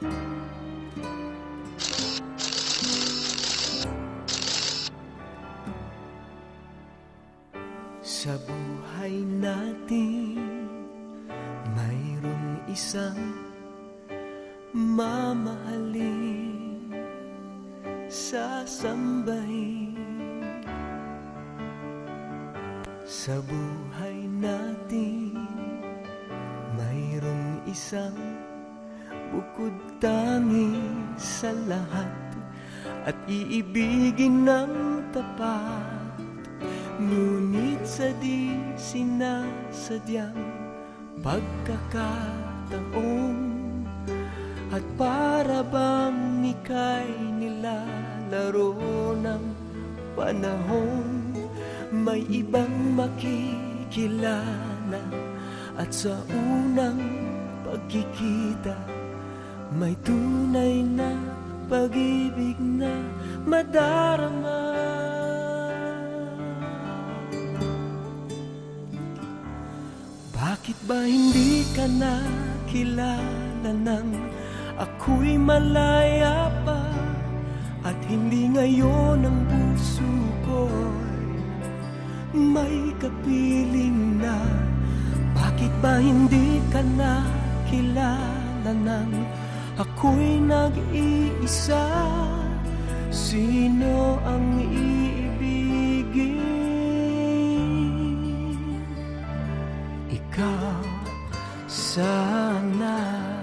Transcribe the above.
Sa buhay natin Mayroong isang Mamahalin Sasambahin Sa buhay natin Mayroong isang Bukod tangi sa lahat At iibigin ng tapat. Ngunit sa di sinasadyang pagkakataon At para bang ika'y nilalaro ng panahon May ibang makikilala At sa unang pagkikita May tunay na pag-ibig na madarama. Bakit ba hindi ka nakilala nang ako'y malaya pa At hindi ngayon ang puso ko'y may kapiling na? Bakit ba hindi ka nakilala nang ako'y nag-iisa Sino ang iibigin? Ikaw sana